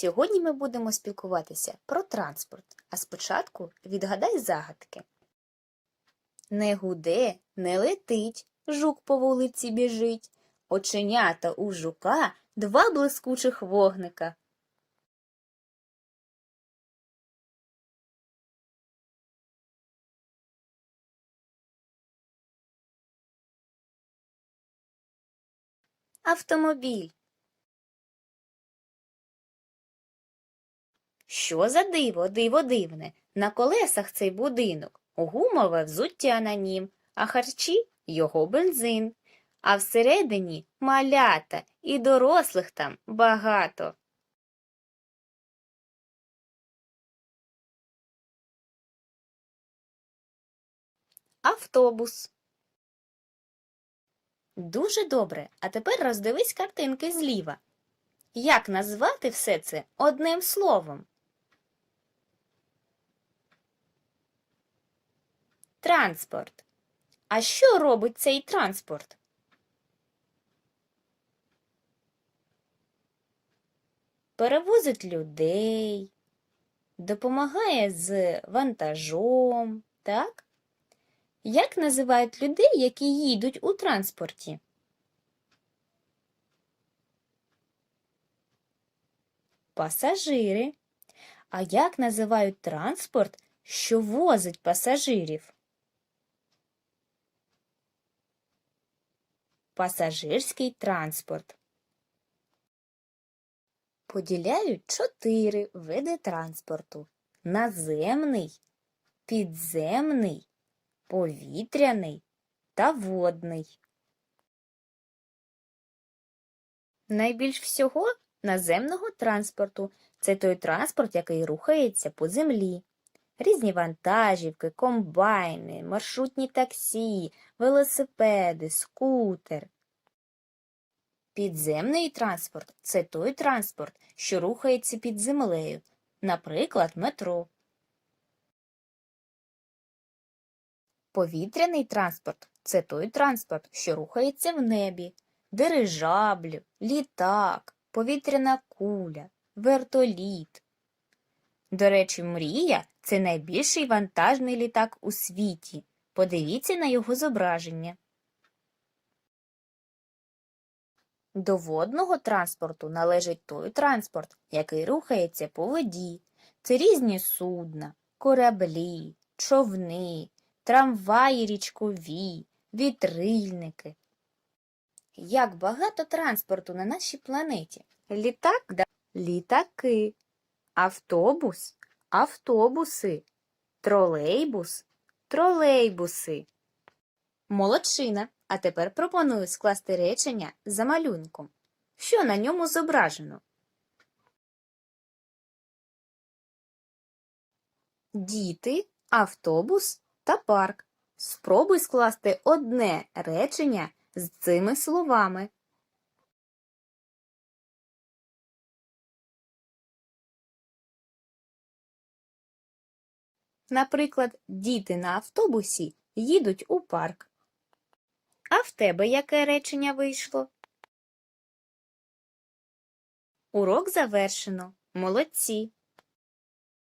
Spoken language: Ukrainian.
Сьогодні ми будемо спілкуватися про транспорт, а спочатку відгадай загадки. Не гуде, не летить, жук по вулиці біжить, оченята у жука два блискучих вогника. Автомобіль. Що за диво, диво дивне? На колесах цей будинок, гумове взуття на нім, а харчі його бензин. А всередині малята і дорослих там багато. Автобус. Дуже добре. А тепер роздивись картинки зліва. Як назвати все це одним словом? Транспорт. А що робить цей транспорт? Перевозить людей, допомагає з вантажом, так? Як називають людей, які їдуть у транспорті? Пасажири. А як називають транспорт, що возить пасажирів? Пасажирський транспорт. Поділяють чотири види транспорту: наземний, підземний, повітряний та водний. Найбільш всього наземного транспорту це той транспорт, який рухається по землі. Різні вантажівки, комбайни, маршрутні таксі, велосипеди, скутер. Підземний транспорт це той транспорт, що рухається під землею, наприклад, метро. Повітряний транспорт це той транспорт, що рухається в небі, дирижабль, літак, повітряна куля, вертоліт. До речі, мрія це найбільший вантажний літак у світі. Подивіться на його зображення. До водного транспорту належить той транспорт, який рухається по воді. Це різні судна, кораблі, човни, трамваї річкові, вітрильники. Як багато транспорту на нашій планеті. Літак да літаки, автобус, автобуси, тролейбус, тролейбуси. Молодчина. А тепер пропоную скласти речення за малюнком. Що на ньому зображено? Діти, автобус та парк. Спробуй скласти одне речення з цими словами. Наприклад, діти на автобусі їдуть у парк. А в тебе яке речення вийшло? Урок завершено. Молодці.